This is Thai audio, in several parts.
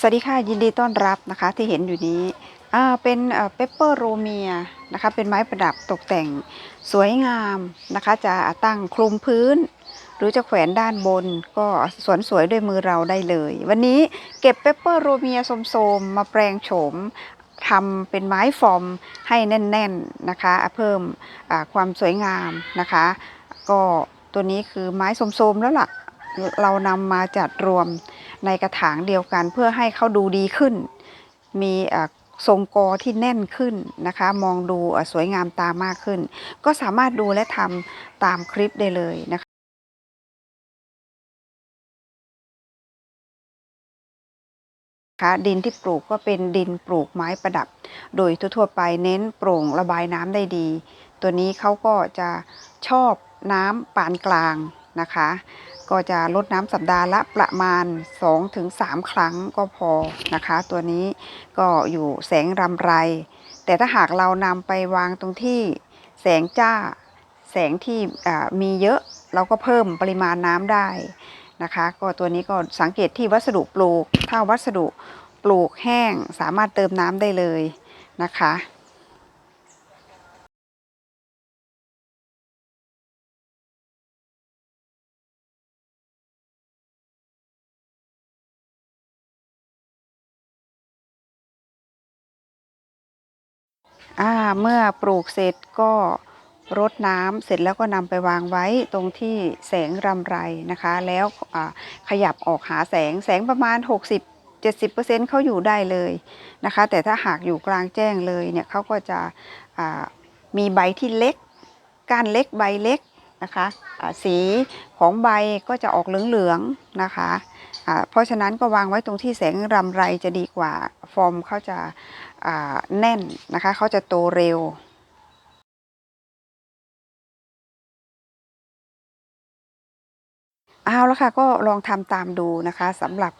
สวัสดีค่ะ ยินดีต้อนรับนะคะที่เห็นอยู่นี้เป็นเปเปอร์โรเมียนะคะเป็นไม้ประดับตกแต่งสวยงามนะคะ จะตั้งคลุมพื้น หรือจะแขวนด้านบน ก็สวนสวยด้วยมือเราได้เลย วันนี้เก็บเปเปอร์โรเมียโสมๆมาแปลงโฉมทำเป็นไม้ฟอมให้แน่นๆนะคะ เพิ่มความสวยงามนะคะ ก็ตัวนี้คือไม้โสมๆแล้วล่ะเรานำมาจัดรวม ในกระถางเดียวกัน เพื่อให้เขาดูดีขึ้น มีทรงกอที่แน่นขึ้นนะคะ มองดูสวยงามตามากขึ้น ก็สามารถดูและทำตามคลิปได้เลยนะคะนะคะดินที่ปลูกก็เป็นดินปลูกไม้ประดับ โดยทั่วๆไปเน้นโปร่งระบายน้ำได้ดี ตัวนี้เขาก็จะชอบน้ำปานกลางนะคะ ก็จะลดน้ำสัปดาห์ละประมาณ 2-3 ครั้งก็พอนะคะ ตัวนี้ก็อยู่แสงรำไร แต่ถ้าหากเรานำไปวางตรงที่แสงจ้าแสงที่มีเยอะเราก็เพิ่มปริมาณน้ำได้นะคะ ก็ตัวนี้ก็สังเกตที่วัสดุปลูก ถ้าวัสดุปลูกแห้งสามารถเติมน้ำได้เลยนะคะ อ่าเมื่อปลูกเสร็จก็รดน้ำเสร็จแล้วก็นำไปวางไว้ตรงที่แสงรำไรนะคะ แล้วขยับออกหาแสงแสงประมาณ 60-70%เขาอยู่ได้เลยนะคะ แต่ถ้าหากอยู่กลางแจ้งเลยเนี่ยเขาก็จะมีใบที่เล็กก้านเล็กใบเล็กนะคะอ่าสีของใบก็จะออกเหลืองๆนะคะ เพราะฉะนั้นก็วางไว้ตรงที่แสงรำไรจะดีกว่า ฟอร์มเขาจะาแน่นนะคะเขาจะโตเร็วเอาและค่ะก็ลองทำตามดูนะคะสำหรับ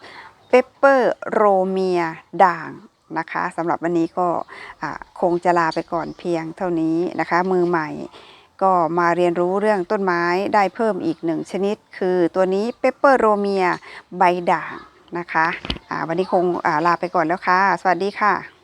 เปปเปอร์โรเมียด่างนะคะสำหรับวันนี้ก็คงจะลาไปก่อนเพียงเท่านี้นะคะ มือใหม่ ก็มาเรียนรู้เรื่องต้นไม้ได้เพิ่มอีกหนึ่งชนิด คือตัวนี้เปปเปอร์โรเมียใบด่างนะคะวันนี้คงลาไปก่อนแล้วค่ะ สวัสดีค่ะ